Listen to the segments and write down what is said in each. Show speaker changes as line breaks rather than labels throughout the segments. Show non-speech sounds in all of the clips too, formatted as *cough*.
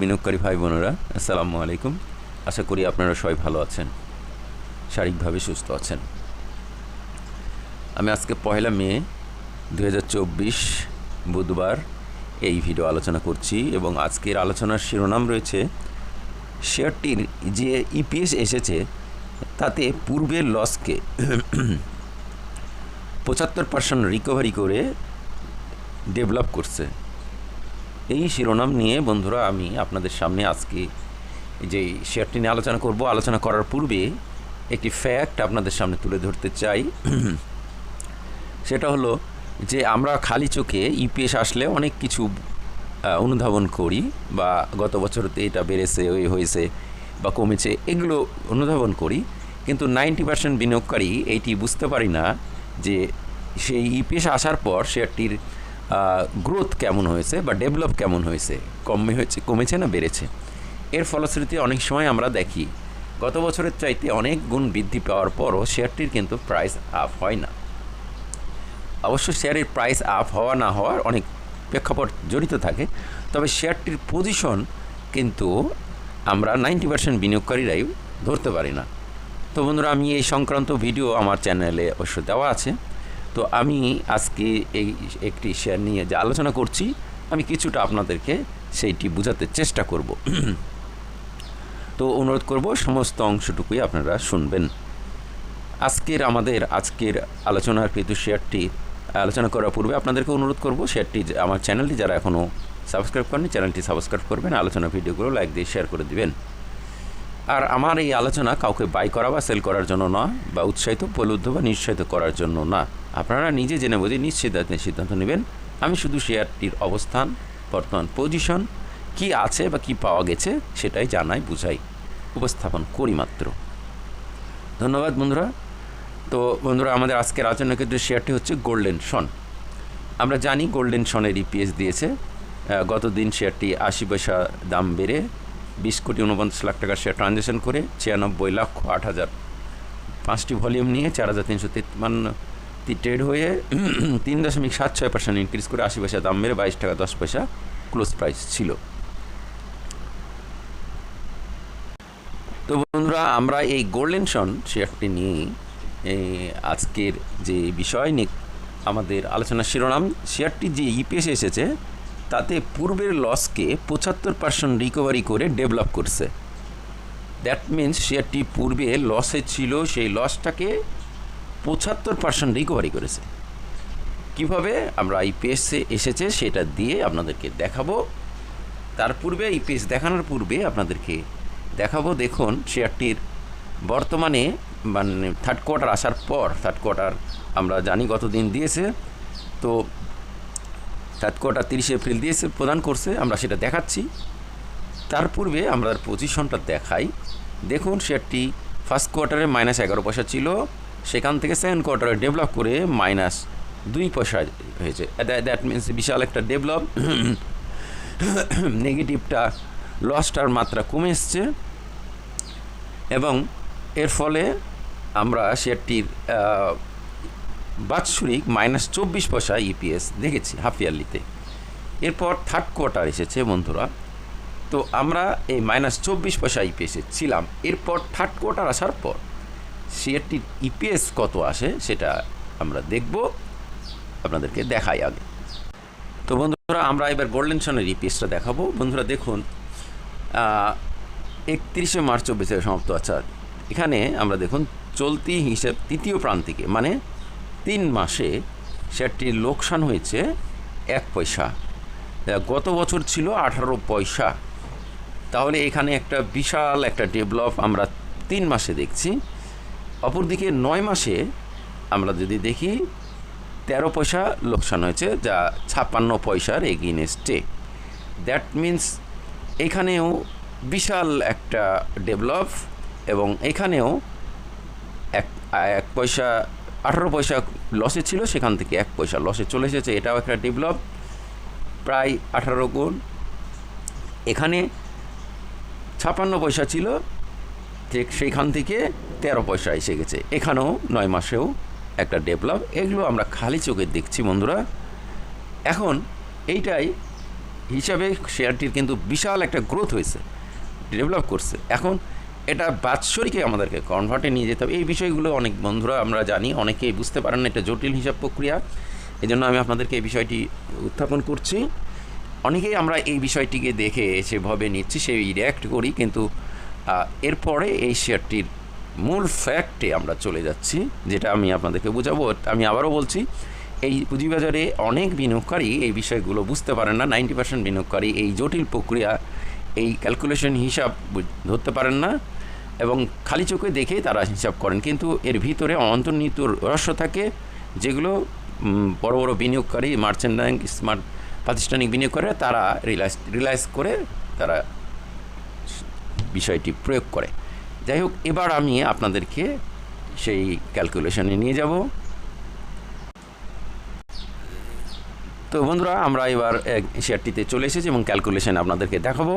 বিনিয়োগকারী ভাই বোনেরা, আসসালামু আলাইকুম। আশা করি আপনারা সবাই ভালো আছেন, শারীরিকভাবে সুস্থ আছেন। আমি আজকে পয়লা মে দু হাজার চব্বিশ বুধবার এই ভিডিও আলোচনা করছি এবং আজকের আলোচনার শিরোনাম রয়েছে, শেয়ারটির যে ইপিএস এসেছে, তাতে পূর্বের লসকে পঁচাত্তর পার্সেন্ট রিকভারি করে ডেভেলপ করছে। এই শিরোনাম নিয়ে বন্ধুরা আমি আপনাদের সামনে আজকে যে শেয়ারটি নিয়ে আলোচনা করব, আলোচনা করার পূর্বে একটি ফ্যাক্ট আপনাদের সামনে তুলে ধরতে চাই। সেটা হলো যে আমরা খালি চোখে ইপিএস আসলে অনেক কিছু অনুধাবন করি বা গত বছরতে এটা বেড়েছে, ওই হয়েছে বা কমেছে, এগুলো অনুধাবন করি। কিন্তু নাইনটি পার্সেন্ট বিনিয়োগকারী এইটি বুঝতে পারি না যে সেই ইপিএস আসার পর শেয়ারটির গ্রোথ কেমন হয়েছে বা ডেভেলপ কেমন হয়েছে? কমে হয়েছে, কমেছে না বেড়েছে? এর ফলশ্রুতি অনেক সময় আমরা দেখি, গত বছরের চাইতে অনেক গুণ বৃদ্ধি পাওয়ার পরও শেয়ারটির কিন্তু প্রাইস আপ হয় না। অবশ্য শেয়ারের প্রাইস আপ হওয়া না হওয়ার অনেক প্রেক্ষাপট জড়িত থাকে, তবে শেয়ারটির পজিশন কিন্তু আমরা নাইনটি পার্সেন্ট বিনিয়োগকারীরাই ধরতে পারি না। তো বন্ধুরা, আমি এই সংক্রান্ত ভিডিও আমার চ্যানেলে অবশ্য দেওয়া আছে। তো আমি আজকে এই একটি শেয়ার নিয়ে যে আলোচনা করছি, আমি কিছুটা আপনাদেরকে সেইটি বোঝাতে চেষ্টা করব। *clears throat* তো অনুরোধ করব, সমস্ত অংশটুকুই আপনারা শুনবেন। আজকের আমাদের, আজকের আলোচনার কিন্তু শেয়ারটি আলোচনা করার পূর্বে আপনাদেরকে অনুরোধ করব শেয়ারটি আমার চ্যানেলটি যারা এখনও সাবস্ক্রাইব করেনি চ্যানেলটি সাবস্ক্রাইব করবেন, আলোচনা ভিডিওগুলো লাইক দিয়ে শেয়ার করে দিবেন। আর আমার এই আলোচনা কাউকে বাই করা বা সেল করার জন্য না বা উৎসাহিত, প্রলুব্ধ বা নিরুৎসাহিত করার জন্য না। আপনারা নিজে জেনে বুঝে নিশ্চিত সিদ্ধান্ত নেবেন, আমি শুধু শেয়ারটির অবস্থান, বর্তমান পজিশন কি আছে বা কি পাওয়া গেছে সেটাই জানাই, বুঝাই। উপস্থাপন করি মাত্র। ধন্যবাদ বন্ধুরা। তো বন্ধুরা, আমাদের আজকের আলোচনা কিন্তু শেয়ারটি হচ্ছে গোল্ডেন সন আমরা জানি গোল্ডেন সনের ইপিএস দিয়েছে। গত দিন শেয়ারটি আশি পয়সা দাম বেড়ে বিশ কোটি উনপঞ্চাশ লাখ টাকার শেয়ার ট্রানজ্যাকশন করে ছিয়ানব্বই লক্ষ আট হাজার পাঁচটি ভলিউম নিয়ে চার হাজার তিনশো তিপ্পান্ন ট্রেড হয়ে *clears throat* তিন দশমিক সাত ছয় পার্সেন্ট ইনক্রিজ করে আশি পয়সা দাম বেড়ে বাইশ টাকা দশ পয়সা ক্লোজ প্রাইস ছিল। তো বন্ধুরা, আমরা এই গোল্ডেন সন শেয়ারটি নিয়ে আজকের যে বিষয় নিয়ে আমাদের আলোচনার শিরোনাম শেয়ারটি যে ইপিএস এসেছে তাতে পূর্বের লসকে পঁচাত্তর পার্সেন্ট রিকভারি করে ডেভেলপ করছে। দ্যাট মিন্স শেয়ারটি পূর্বে লসে ছিল, সেই লসটাকে পঁচাত্তর পার্সেন্ট রিকভারি করেছে। কীভাবে আমরা ইপিএসে এসেছে সেটা দিয়ে আপনাদেরকে দেখাবো। তার পূর্বে ইপিএস দেখানোর পূর্বে আপনাদেরকে দেখাবো, দেখুন শেয়ারটির বর্তমানে মানে থার্ড কোয়ার্টার আসার পর থার্ড কোয়ার্টার আমরা জানি গত দিন দিয়েছে। তো থার্ড কোয়ার্টার তিরিশে এপ্রিল দিয়েছে প্রদান করছে, আমরা সেটা দেখাচ্ছি। তার পূর্বে আমরা পজিশনটা দেখাই। দেখুন শেয়ারটি ফার্স্ট কোয়ার্টারে মাইনাস এগারো পয়সা ছিল, সেখান থেকে সেকেন্ড কোয়ার্টারে ডেভেলপ করে মাইনাস দুই পয়সা হয়েছে। দ্যাট মিনস বিশাল একটা ডেভেলপ নেগেটিভটা লসটার মাত্রা কমে এসছে। এবং এর ফলে আমরা শেয়ারটির বাৎসরিক মাইনাস চব্বিশ পয়সা ইপিএস দেখেছি হাফ ইয়ারলিতে এরপর থার্ড কোয়ার্টার এসেছে বন্ধুরা। তো আমরা এই মাইনাস চব্বিশ পয়সা ইপিএসে ছিলাম। এরপর থার্ড কোয়ার্টার আসার পর শেয়ারটির ইপিএস কত আসে সেটা আমরা দেখব। আপনাদেরকে দেখাই আগে। তো বন্ধুরা, আমরা এবার গোল্ডেন সনের ইপিএসটা দেখাবো। বন্ধুরা, দেখুন একত্রিশে মার্চ চব্বিশে সমাপ্ত। আচ্ছা এখানে আমরা দেখুন, চলতি হিসেব, তৃতীয় প্রান্তিকে মানে তিন মাসে শেয়ারটির লোকসান হয়েছে এক পয়সা। গত বছর ছিল আঠারো পয়সা। তাহলে এখানে একটা বিশাল একটা ডেভেলপ আমরা তিন মাসে দেখছি। অপরদিকে নয় মাসে আমরা যদি দেখি, তেরো পয়সা লোকসান হয়েছে, যা ছাপ্পান্ন পয়সার এগেইনস্টে। দ্যাট মিন্স এখানেও বিশাল একটা ডেভেলপ এবং এখানেও এক এক পয়সা, আঠারো পয়সা লসে ছিল, সেখান থেকে এক পয়সা লসে চলে এসেছে। এটাও একটা ডেভেলপ প্রায় আঠারো গুণ। এখানে ছাপান্ন পয়সা ছিল, ঠিক সেইখান থেকে তেরো পয়সা এসে গেছে। এখানেও নয় মাসেও একটা ডেভেলপ এগুলো আমরা খালি চোখে দেখছি বন্ধুরা। এখন এইটাই হিসাবে শেয়ারটির কিন্তু বিশাল একটা গ্রোথ হয়েছে ডেভেলপ করছে। এখন এটা বাৎসরিকে আমাদেরকে কনভার্টে নিয়ে যেতে হবে। এই বিষয়গুলো অনেক বন্ধুরা, আমরা জানি, অনেকেই বুঝতে পারেন না, এটা জটিল হিসাব প্রক্রিয়া। এই জন্য আমি আপনাদেরকে এই বিষয়টি উত্থাপন করছি। অনেকেই আমরা এই বিষয়টিকে দেখে সেভাবে নিচ্ছি, সেই রিয়্যাক্ট করি, কিন্তু এরপরে এই শেয়ারটির মূল ফ্যাক্টে আমরা চলে যাচ্ছি, যেটা আমি আপনাদেরকে বোঝাবো। আমি আবারও বলছি, এই পুঁজিবাজারে অনেক বিনিয়োগকারী এই বিষয়গুলো বুঝতে পারেন না, নাইনটি পার্সেন্ট বিনিয়োগকারী এই জটিল প্রক্রিয়া, এই ক্যালকুলেশন হিসাব ধরতে পারেন না। এবং খালি চোখে দেখেই তারা হিসাব করেন। কিন্তু এর ভিতরে অন্তর্নিহিত রহস্য থাকে, যেগুলো বড় বড় বিনিয়োগকারী মার্চেন্ট ব্যাংক স্মার্ট প্রাতিষ্ঠানিক বিনিয়োগকারীরা তারা রিলাইজ রিলাইজ করে তারা বিষয়টি প্রয়োগ করে। যাই হোক, এবার আমি আপনাদেরকে সেই ক্যালকুলেশনে নিয়ে যাব। তো বন্ধুরা, আমরা এবার শেয়ারটিতে চলে এসেছি এবং ক্যালকুলেশন আপনাদেরকে দেখাবো।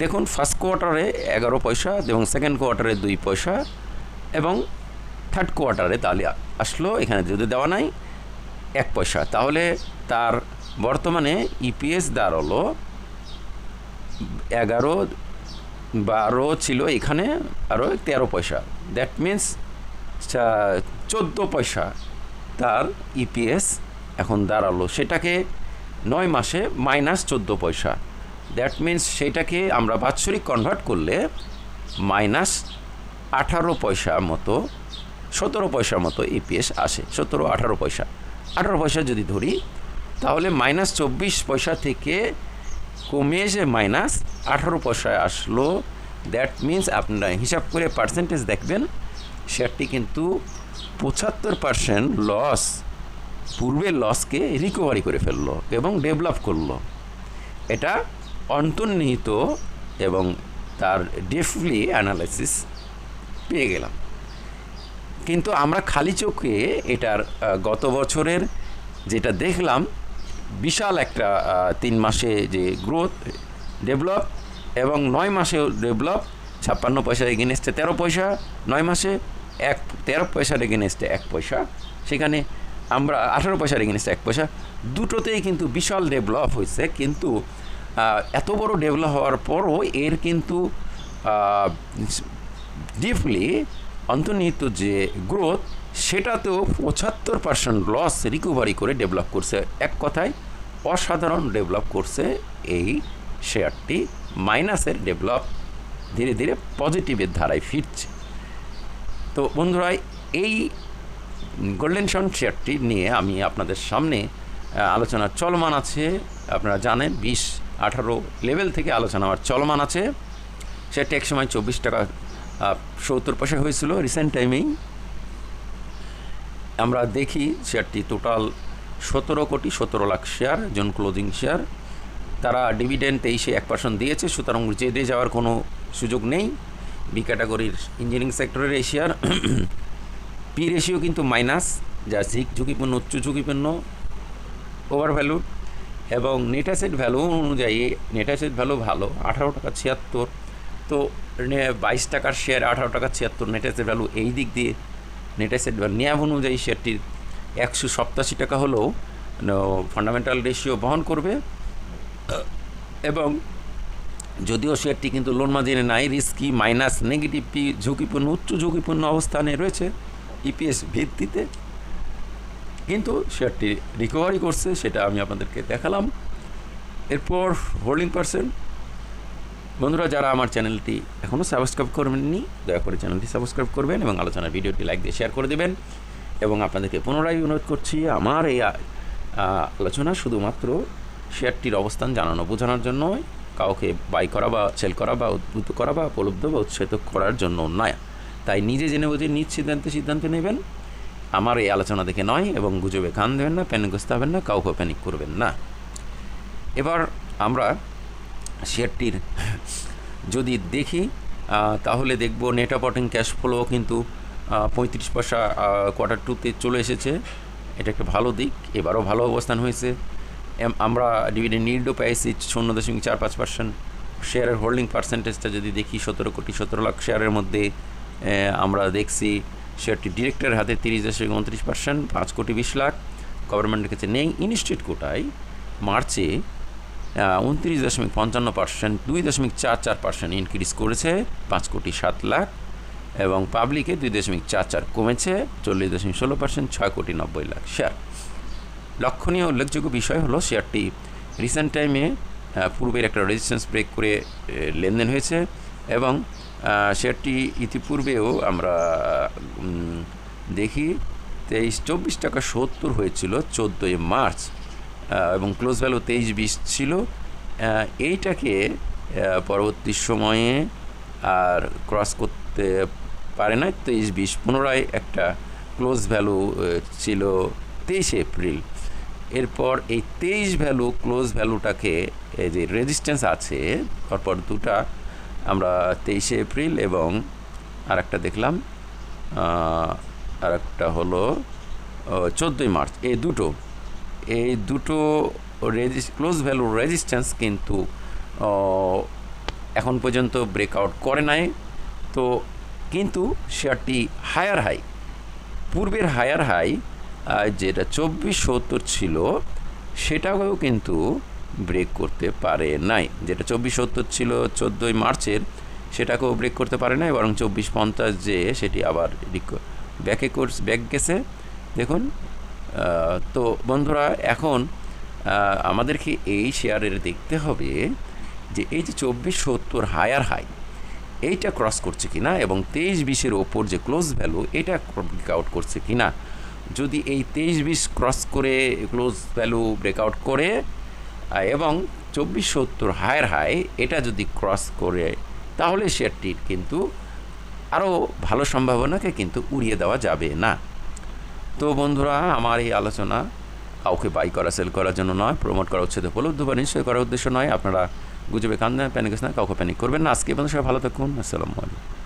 দেখুন ফার্স্ট কোয়ার্টারে এগারো পয়সা এবং সেকেন্ড কোয়ার্টারে দুই পয়সা এবং থার্ড কোয়ার্টারে তাহলে আসলো, এখানে যদি দেওয়া নাই, এক পয়সা। তাহলে তার বর্তমানে ইপিএস দাঁড়াল এগারো, বারো ছিল এখানে আরও তেরো পয়সা। দ্যাট মিন্স চোদ্দ পয়সা তার ইপিএস এখন দাঁড়াল। সেটাকে নয় মাসে মাইনাস চোদ্দ পয়সা। দ্যাট মিন্স সেটাকে আমরা বাৎসরিক কনভার্ট করলে মাইনাস আঠারো পয়সা মতো, সতেরো পয়সার মতো ইপিএস আসে, সতেরো, আঠারো পয়সা। আঠারো পয়সা যদি ধরি, তাহলে মাইনাস চব্বিশ পয়সা থেকে কমে এসে মাইনাস আঠারো পয়সায় আসলো। দ্যাট মিন্স আপনারা হিসাব করে পার্সেন্টেজ দেখবেন শেয়ারটি কিন্তু পঁচাত্তর পার্সেন্ট লস পূর্বের লসকে রিকভারি করে ফেলল এবং ডেভেলপ করল। এটা অন্তর্নিহিত এবং তার ডেফলি অ্যানালাইসিস পেয়ে গেলাম। কিন্তু আমরা খালি চোখে এটার গত বছরের যেটা দেখলাম, বিশাল একটা তিন মাসে যে গ্রোথ ডেভেলপ এবং নয় মাসেও ডেভেলপ ছাপ্পান্ন পয়সার এগেনস্টে তেরো পয়সা, নয় মাসে এক, তেরো পয়সার এগেনস্টে এক পয়সা, সেখানে আমরা আঠারো পয়সার এগেনস্টে এক পয়সা, দুটোতেই কিন্তু বিশাল ডেভেলপ হয়েছে, কিন্তু এত বড় ডেভেলপ হওয়ার পরও এর কিন্তু ডিপলি অন্তর্নিহিত যে গ্রোথ সেটাতেও পঁচাত্তর পার্সেন্ট লস রিকভারি করে ডেভেলপ করছে। এক কথায়, অসাধারণ ডেভেলপ করছে এই শেয়ারটি মাইনাসের ডেভেলপ ধীরে ধীরে পজিটিভের ধারায় ফিরছে। তো বন্ধুরা, এই গোল্ডেন শেয়ারটি নিয়ে আমি আপনাদের সামনে আলোচনা চলমান আছে। আপনারা জানেন, বিশ, আঠারো লেভেল থেকে আলোচনা আমার চলমান আছে। সেটা এক সময় চব্বিশ টাকা সত্তর পয়সা হয়েছিল রিসেন্ট টাইমেই। আমরা দেখি শেয়ারটি টোটাল সতেরো কোটি সতেরো লাখ শেয়ার, জন ক্লোজিং শেয়ার। তারা ডিভিডেন্ড তেইশে এক পার্সেন্ট দিয়েছে, সুতরাং জেদে যাওয়ার কোনো সুযোগ নেই। বি ক্যাটাগরির ইঞ্জিনিয়ারিং সেক্টরের এই শেয়ার। *clears throat* পি রেশিও কিন্তু মাইনাস, যা ঝিক ঝুঁকিপূর্ণ, উচ্চ ঝুঁকিপূর্ণ। ওভার ভ্যালু এবং নেট অ্যাসেট ভ্যালু অনুযায়ী নেট অ্যাসেট ভ্যালু ভালো, আঠারো টাকা ছিয়াত্তর। তো বাইশ টাকার শেয়ার আঠারো টাকা ছিয়াত্তর নেট অ্যাসেট ভ্যালু এই দিক দিয়ে নেট অ্যাসেট ভ্যালু ন্যাব অনুযায়ী শেয়ারটির একশো সপ্তাশি টাকা হলেও ফান্ডামেন্টাল রেশিও বহন করবে। এবং যদিও শেয়ারটি কিন্তু লোন মার্জিনে নাই রিস্কি মাইনাস নেগেটিভ পি ঝুঁকিপূর্ণ, উচ্চ ঝুঁকিপূর্ণ অবস্থানে রয়েছে ইপিএস ভিত্তিতে। কিন্তু শেয়ারটি রিকভারি করছে, সেটা আমি আপনাদেরকে দেখালাম। এরপর হোল্ডিং পার্সেন্ট বন্ধুরা যারা আমার চ্যানেলটি এখনও সাবস্ক্রাইব করবেননি দয়া করে চ্যানেলটি সাবস্ক্রাইব করবেন এবং আলোচনার ভিডিওটি লাইক দিয়ে শেয়ার করে দেবেন। এবং আপনাদেরকে পুনরায় অনুরোধ করছি আমার এই আলোচনা শুধুমাত্র শেয়ারটির অবস্থান জানানো বোঝানোর জন্য কাউকে বাই করা বা সেল করা বা উদ্বুদ্ধ করা বা উপলব্ধ বা উৎসাহিত করার জন্য নয়। তাই নিজে জেনে বুঝে নিজ সিদ্ধান্তে সিদ্ধান্ত নেবেন। আমার এই আলোচনা দেখে নয় এবং গুজবে কান দেবেন না প্যানিকগ্রস্ত হবেন না, কাউকে প্যানিক করবেন না। এবার আমরা শেয়ারটির যদি দেখি তাহলে দেখব নেট অপারেটিং ক্যাশ ফ্লো কিন্তু পঁয়ত্রিশ পয়সা কোয়ার্টার টুতে চলে এসেছে। এটা একটা ভালো দিক, এবারও ভালো অবস্থান হয়েছে। আমরা ডিভিডেন্ড নিডও পেয়েছি শূন্য দশমিক চার পাঁচ পার্সেন্ট শেয়ারের হোল্ডিং পার্সেন্টেজটা যদি দেখি, সতেরো কোটি সতেরো লাখ শেয়ারের মধ্যে আমরা দেখছি শেয়ারটি ডিরেক্টরের হাতে তিরিশ দশমিক উনত্রিশ পার্সেন্ট, পাঁচ কোটি বিশ লাখ। গভর্নমেন্টের কাছে নেই। ইনস্টিটিউট কোটায় মার্চে উনত্রিশ দশমিক পঞ্চান্ন পার্সেন্ট, দুই দশমিক চার চার পার্সেন্ট ইনক্রিজ করেছে, পাঁচ কোটি সাত লাখ। এবং পাবলিকে দুই দশমিক চার চার কমেছে, চল্লিশ দশমিক ষোলো পার্সেন্ট, ছয় কোটি নব্বই লাখ শেয়ার লক্ষণীয় উল্লেখযোগ্য বিষয় হলো শেয়ারটি রিসেন্ট টাইমে পূর্বের একটা রেজিস্ট্যান্স ব্রেক করে লেনদেন হয়েছে এবং শেয়ারটি ইতিপূর্বেও আমরা দেখি। তেইশ, চব্বিশ টাকা সত্তর হয়েছিল চোদ্দোই মার্চ এবং ক্লোজ ভ্যালু তেইশ বিশ ছিল। এইটাকে পরবর্তী সময়ে আর ক্রস করতে পারে না তেইশ বিশ পুনরায় একটা ক্লোজ ভ্যালু ছিল তেইশে এপ্রিল। এরপর এই তেইশ ভ্যালু ক্লোজ ভ্যালুটাকে, এই যে রেজিস্ট্যান্স আছে, তারপর দুটা আমরা তেইশে এপ্রিল এবং আর একটা দেখলাম আর একটা হলো চোদ্দোই মার্চ, এই দুটো। এই দুটো ক্লোজ ভ্যালু রেজিস্ট্যান্স কিন্তু এখন পর্যন্ত ব্রেকআউট করে নাই। তো কিন্তু শেয়ারটি হায়ার হাই, পূর্বের হায়ার হাই যেটা চব্বিশ সত্তর ছিল, সেটাকেও কিন্তু ব্রেক করতে পারে নাই। যেটা চব্বিশ সত্তর ছিল চোদ্দোই মার্চের, সেটাকেও ব্রেক করতে পারে নাই, বরং চব্বিশ পঞ্চাশ যে, সেটি আবার ব্যাকে কোর্স ব্যাক গেছে। দেখুন তো বন্ধুরা, এখন আমাদেরকে এই শেয়ারের দেখতে হবে যে, এই যে চব্বিশ সত্তর হায়ার হাই এইটা ক্রস করছে কি না এবং তেইশ বিশের ওপর যে ক্লোজ ভ্যালু এটা ব্রেকআউট করছে কি না যদি এই তেইশ বিশ ক্রস করে ক্লোজ ভ্যালু ব্রেকআউট করে এবং চব্বিশ সত্তর হায়ার হাই, এটা যদি ক্রস করে, তাহলে শেয়ারটির কিন্তু আরও ভালো সম্ভাবনাকে কিন্তু উড়িয়ে দেওয়া যাবে না। তো বন্ধুরা, আমার এই আলোচনা কাউকে বাই করা সেল করার জন্য নয় প্রমোট করা, উচ্ছেদ উপলব্ধ বা নিশ্চয় করার উদ্দেশ্য নয়, আপনারা গুজবে কান প্যানিক না, কাউকে প্যানিক করবেন না। আজকে বন্ধু সবাই ভালো থাকুন, আসসালামু আলাইকুম।